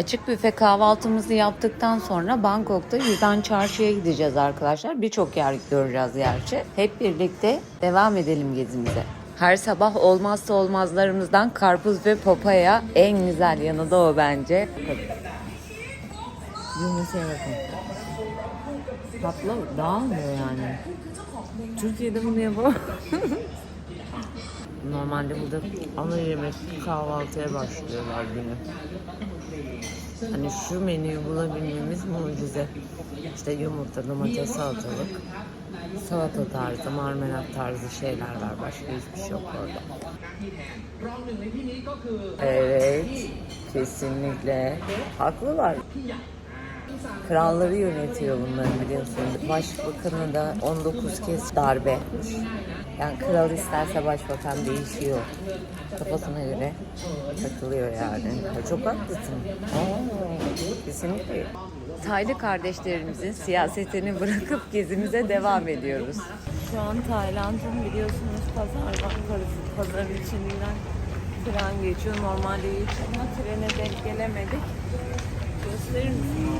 Açık büfe kahvaltımızı yaptıktan sonra Bangkok'ta Yüzden Çarşı'ya gideceğiz arkadaşlar. Birçok yer göreceğiz gerçi. Hep birlikte devam edelim gezimize. Her sabah olmazsa olmazlarımızdan karpuz ve papaya en güzel yanı da o bence. Yumurtaya bakın. Tatlı dağılmıyor yani. Türkiye'de bunu yapamam. Normalde burada ana yemek kahvaltıya başlıyorlar günü. Hani şu menüyü bulabilmemiz mucize. İşte yumurta, domates, salatalık, salata tarzı, marmelat tarzı şeyler var. Başka hiçbir şey yok orada. Evet, kesinlikle. Haklılar. Kralları yönetiyor bunları biliyorsunuz. Başbakanı da 19 kez darbe. Yani kral isterse başbakan değişiyor. Kafasına göre takılıyor yani. Ya Çok haklısın. Aa, kesinlikle. Taylı kardeşlerimizin siyasetini bırakıp gezimize devam ediyoruz. Şu an Tayland'ın biliyorsunuz pazar var. Pazarın içinden tren geçiyor. Normalde geçiyor ama trene denk gelemedik. Gösterir misin?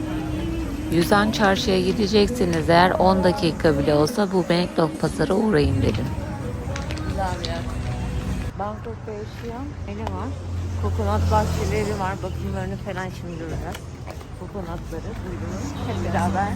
Yüzen çarşıya gideceksiniz eğer 10 dakika bile olsa bu Bangkok pazara uğrayın dedim. Güzel bir yer. Bangkok'ta yaşayan ne var? Kokonat bahçeleri var. Bakımlarını falan şimdi göreceğiz. Kokonatları duydunuz. Hep beraber.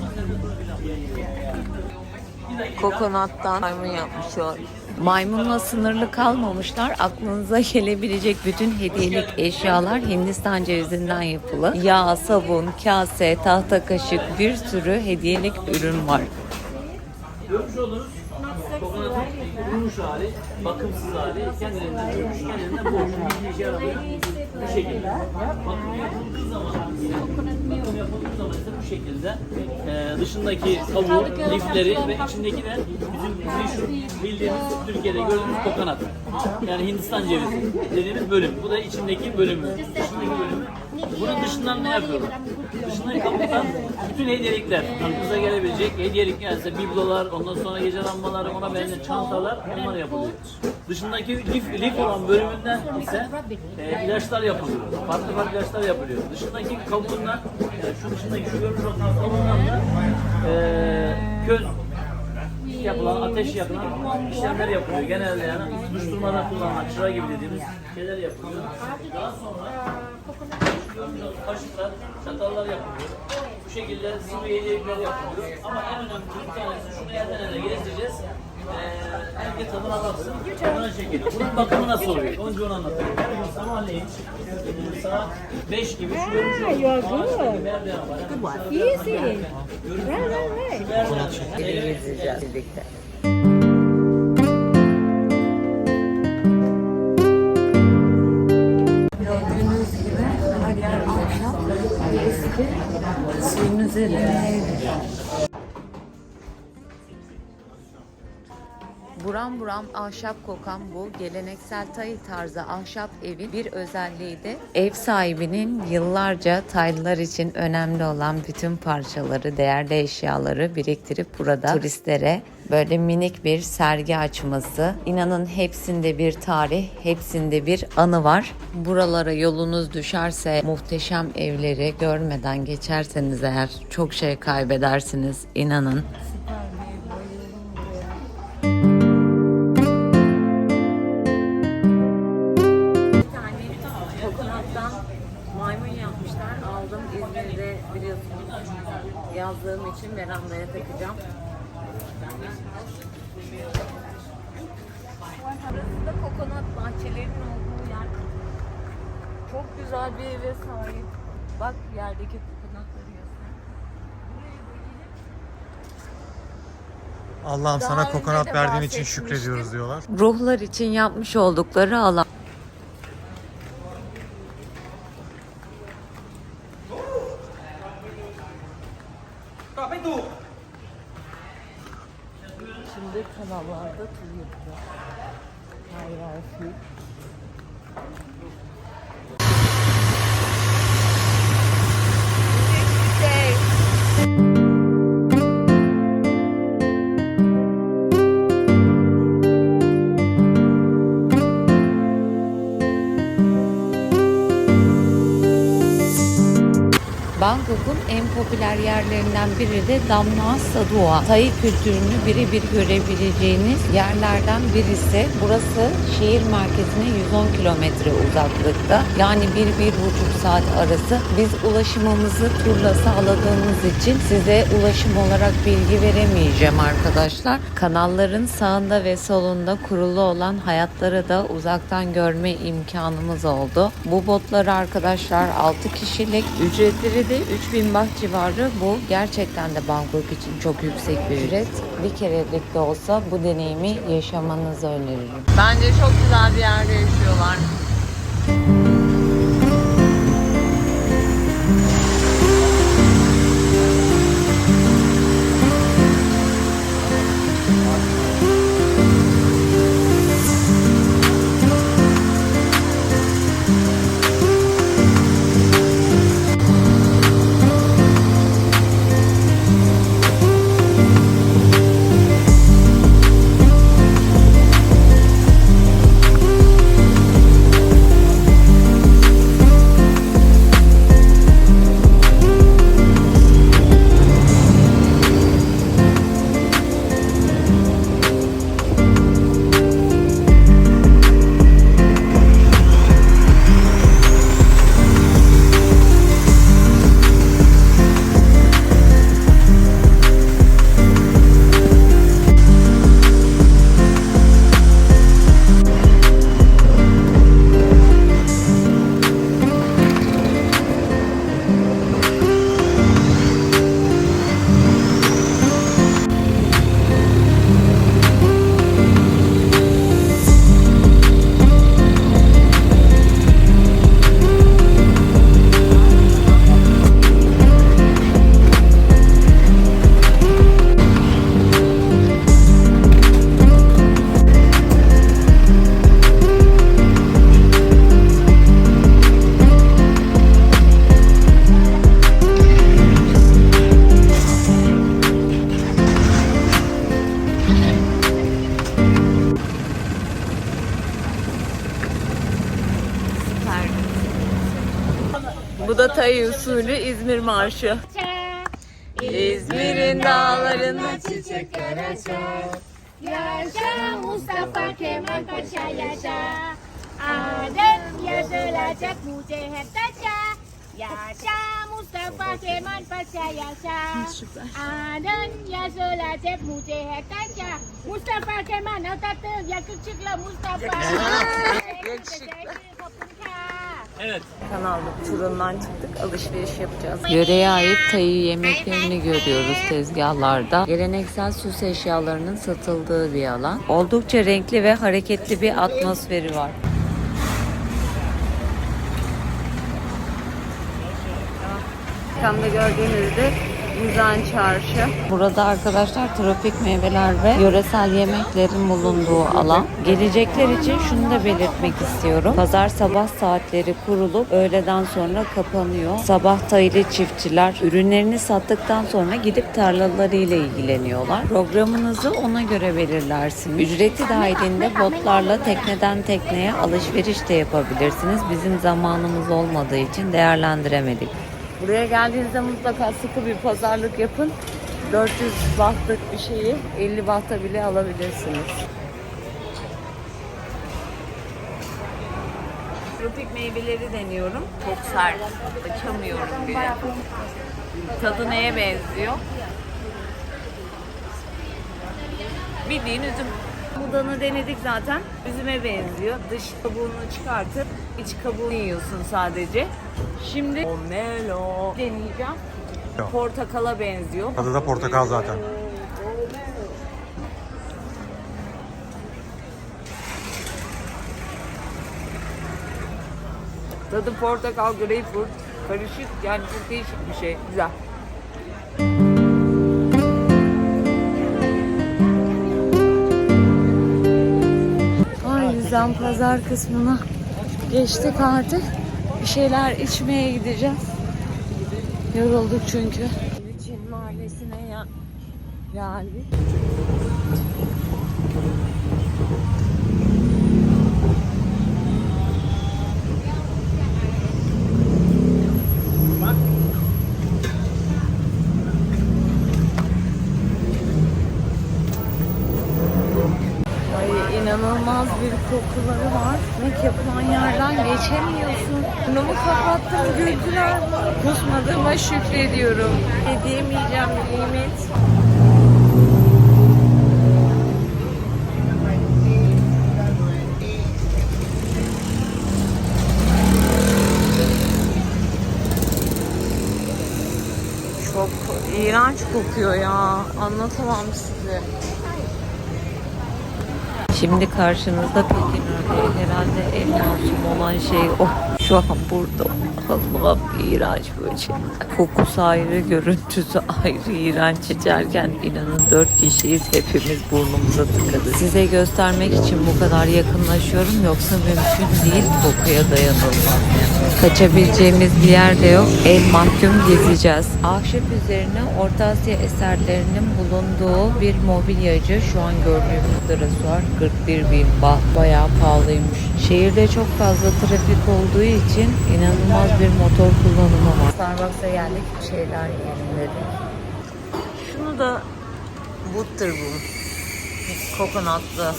Kokonattan maymun yapmışlar. Maymunla sınırlı kalmamışlar. Aklınıza gelebilecek bütün hediyelik eşyalar Hindistan cevizinden yapılı. Yağ, sabun, kase, tahta kaşık bir sürü hediyelik ürün var. Görmüş kurumuş hali, bakımsız hali, yaramıyor. Bu şekilde. Bakım yapıldığı zaman, bakım yapıldığı zaman ise bu şekilde e, dışındaki kabuğu, lifleri ve içindeki de bizim meşhur bildiğimiz Türkiye'de gördüğümüz kokonat. Yani Hindistan cevizi dediğimiz bölüm. Bu da içindeki bölümü. Dışındaki bölümü. Bunun dışından ne yapıyorlar? Dışındaki kabuktan bütün hediyelikler, aklınıza gelebilecek hediyelik yani biblolar, ondan sonra gece lambaları, ona benzer çantalar onlar yapılıyor. Dışındaki lif, lif olan bölümünden ise e, ilaçlar yapılıyor. Farklı farklı ilaçlar yapılıyor. Dışındaki kabuğundan, yani şu dışındaki şu görmüş olan kabuğundan da e, köz yapılan, ateş yakılan işlemler yapılıyor. Genelde yani tutuşturmada kullanılan çıra gibi dediğimiz şeyler yapılıyor. Daha sonra kaşıklar, çatallar yapılıyor. Bu şekilde sıvı yiyecekler yapılıyor. Ama en önemli bir tanesi şunu yerden ele gezdireceğiz. Herkes tadına baksın. Buna şekilde. Bunun bakımı nasıl oluyor? Önce onu anlatayım. Her gün sabahleyin e, saat 5 gibi şu görmüş olduğunuz ağaçtaki merdiven var. Yani Easy. Right, right, right. merdiven Gezeceğiz birlikte. Gördüğünüz gibi her yer ahşap, eski, suyun üzerinde Buram buram ahşap kokan bu geleneksel Tay tarzı ahşap evin bir özelliği de ev sahibinin yıllarca Taylılar için önemli olan bütün parçaları, değerli eşyaları biriktirip burada turistlere böyle minik bir sergi açması. İnanın hepsinde bir tarih, hepsinde bir anı var. Buralara yolunuz düşerse muhteşem evleri görmeden geçerseniz eğer çok şey kaybedersiniz inanın. Kokonattan maymun yapmışlar. Aldım İzmir'de biliyorsunuz yazdığım için verandaya takacağım. Burası da kokonat bahçelerinin olduğu yer. Çok güzel bir eve sahip. Bak yerdeki kokonatları göster. Allah'ım Daha sana önce kokonat de verdiğin için bahsetmiştim. şükrediyoruz diyorlar. ruhlar için yapmış oldukları alan. Şimdi kanallarda tur yapacağız. Hayır hayır. En popüler yerlerinden biri de Damla Sadua. Tay kültürünü birebir görebileceğiniz yerlerden birisi. Burası şehir merkezine 110 kilometre uzaklıkta. Yani bir bir buçuk saat arası. Biz ulaşımımızı turla sağladığımız için size ulaşım olarak bilgi veremeyeceğim arkadaşlar. Kanalların sağında ve solunda kurulu olan hayatları da uzaktan görme imkanımız oldu. Bu botlar arkadaşlar 6 kişilik. Ücretleri de 3000 baht civarı. Bu gerçekten de Bangkok için çok yüksek bir ücret. Bir kerelik de olsa bu deneyimi yaşamanızı öneririm. Bence çok güzel bir yerde yaşıyorlar. Marşı. İzmir'in dağlarında çiçekler açar. Yaşa Mustafa Kemal Paşa yaşa. Adem yazılacak müceheddaca. Yaşa Mustafa Kemal Paşa yaşa. Adem yazılacak müceheddaca. Mustafa Kemal Atatürk yakışıklı Mustafa. Yakışıklı. Evet. Kanallık turundan çıktık. Alışveriş yapacağız. Yöreye ait tayı yemeklerini görüyoruz tezgahlarda. Geleneksel süs eşyalarının satıldığı bir alan. Oldukça renkli ve hareketli bir atmosferi var. Arkamda gördüğünüzde Mizan Çarşı. Burada arkadaşlar tropik meyveler ve yöresel yemeklerin bulunduğu alan. Gelecekler için şunu da belirtmek istiyorum. Pazar sabah saatleri kurulup öğleden sonra kapanıyor. Sabah taylı çiftçiler ürünlerini sattıktan sonra gidip tarlalarıyla ilgileniyorlar. Programınızı ona göre belirlersiniz. Ücreti dahilinde botlarla tekneden tekneye alışveriş de yapabilirsiniz. Bizim zamanımız olmadığı için değerlendiremedik. Buraya geldiğinizde mutlaka sıkı bir pazarlık yapın. 400 bahtlık bir şeyi 50 bahta bile alabilirsiniz. Tropik meyveleri deniyorum. Çok sert. Açamıyorum bile. Tadı neye benziyor? Bildiğin üzüm. Budanı denedik zaten. Üzüme benziyor. Dış kabuğunu çıkartıp iç kabuğunu yiyorsun sadece. Şimdi pomelo deneyeceğim. Yok. Portakala benziyor. Tadı da portakal zaten. Tadı portakal, greyfurt, karışık yani çok değişik bir şey. Güzel. Yüzden pazar kısmına geçtik artık. Bir şeyler içmeye gideceğiz. Yorulduk çünkü. Çin mahallesine ya geldik. İnanılmaz bir kokuları var. Yemek yapılan yerden geçemiyorsun. Burnumu kapattım güldüler. Kusmadığıma şükrediyorum. Ne diyemeyeceğim nimet. Çok iğrenç kokuyor ya. Anlatamam size. Şimdi karşınızda Pekin ördeği. Herhalde en masum olan şey o. Şu an burada. Allah'ım iğrenç böcek. Kokusu ayrı, görüntüsü ayrı iğrenç. İçerken inanın dört kişiyiz. Hepimiz burnumuza tıkadı. Size göstermek için bu kadar yakınlaşıyorum. Yoksa mümkün değil. Kokuya dayanılmaz. Kaçabileceğimiz bir yer de yok. El mahkum gezeceğiz. Ahşap üzerine Orta Asya eserlerinin bulunduğu bir mobilyacı. Şu an gördüğümüz dresuar 41 bin baht. Bayağı pahalıymış. Şehirde çok fazla trafik olduğu için inanılmaz bir motor kullanımı var. Starbucks'a geldik. Bir şeyler yiyelim dedik. Şunu da Butterboom. Kokonatlı.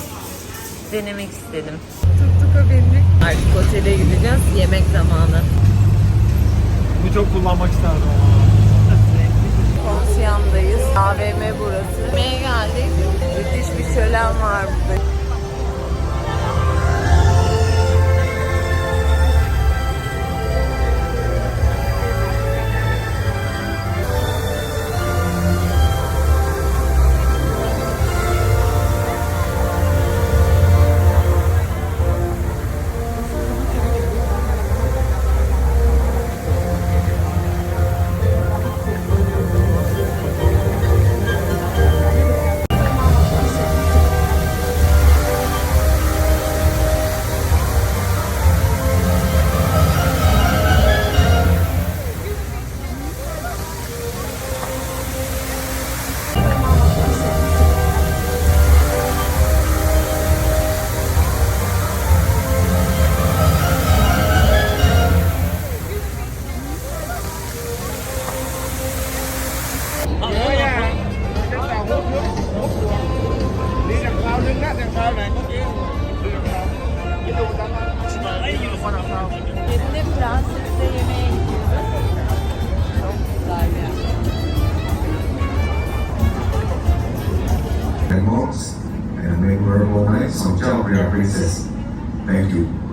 Denemek istedim. Tuttuka bindik. Artık otele gideceğiz. Yemek zamanı. Bu çok kullanmak isterdim ama. Konsiyamdayız. AVM burası. Yemeğe geldik. Müthiş bir şölen var burada. Of Jalbria Princess. Thank you.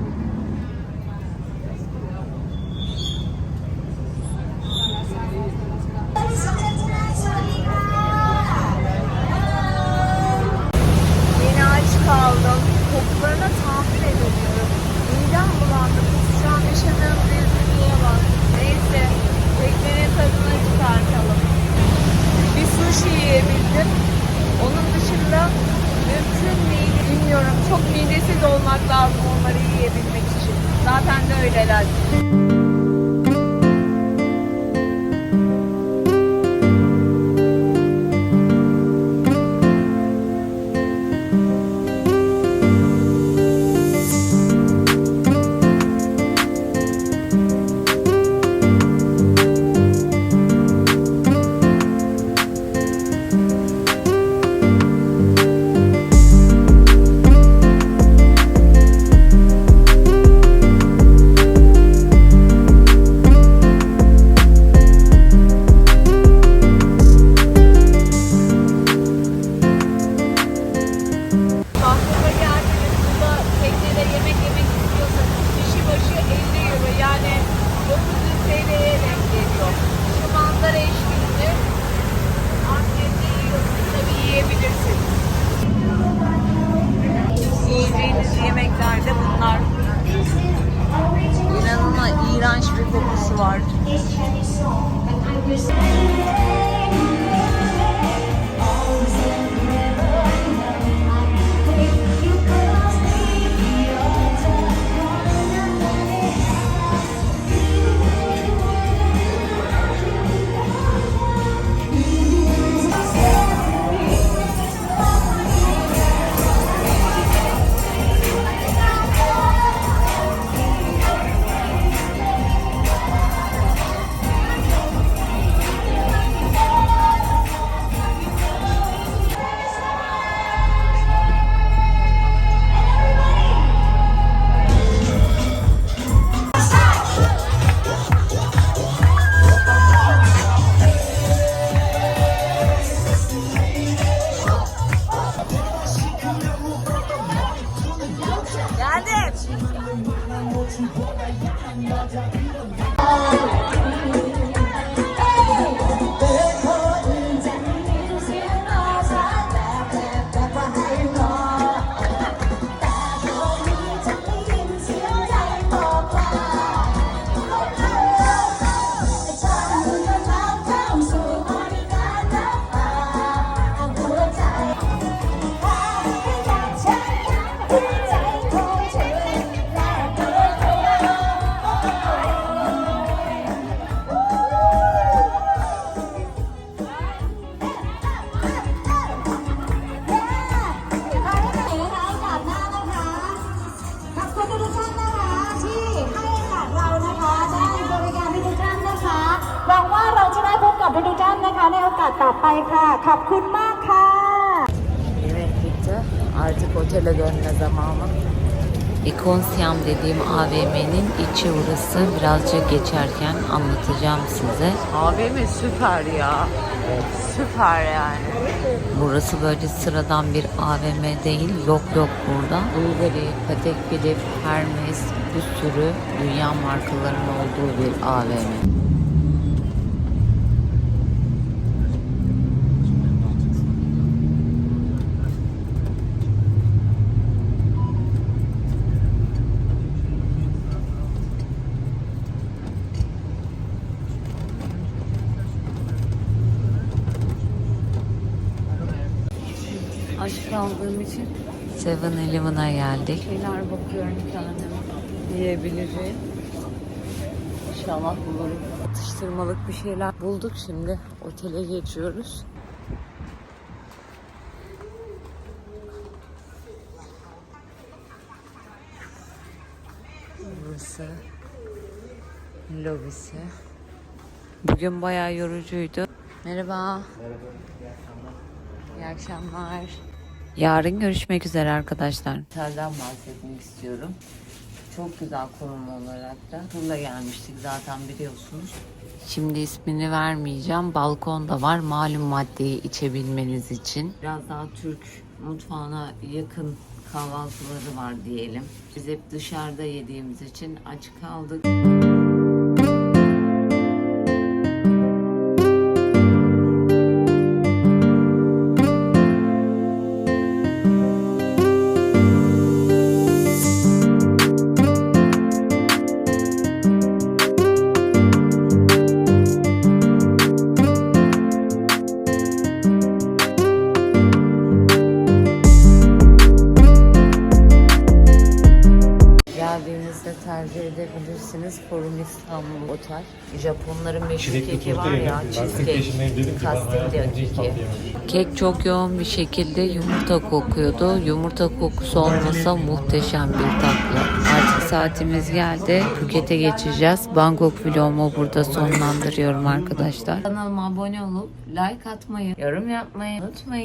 İçi burası. Birazcık geçerken anlatacağım size. AVM süper ya. Süper yani. Burası böyle sıradan bir AVM değil. Yok yok burada. Bulgari, Patek Philippe, Hermes bir sürü dünya markalarının olduğu bir AVM. Aç kaldığım için 7-Eleven'a geldik. Şeyler bakıyorum kendime. Yiyebileceğim. İnşallah bulurum. Atıştırmalık bir şeyler bulduk şimdi. Otele geçiyoruz. Burası lobisi. Bugün bayağı yorucuydu. Merhaba. İyi akşamlar. Yarın görüşmek üzere arkadaşlar. Otelden bahsetmek istiyorum. Çok güzel konum olarak da. Turla gelmiştik zaten biliyorsunuz. Şimdi ismini vermeyeceğim. Balkonda var malum maddeyi içebilmeniz için. Biraz daha Türk mutfağına yakın kahvaltıları var diyelim. Biz hep dışarıda yediğimiz için aç kaldık. Japonların meşhur Çilekli keki var ya. Ben 40 Cheesecake. Kek çok yoğun bir şekilde yumurta kokuyordu. Yumurta kokusu olmasa muhteşem bir tatlı. Artık saatimiz geldi. Phuket'e geçeceğiz. Bangkok vlogumu burada sonlandırıyorum arkadaşlar. Kanalıma abone olup like atmayı, yorum yapmayı unutmayın.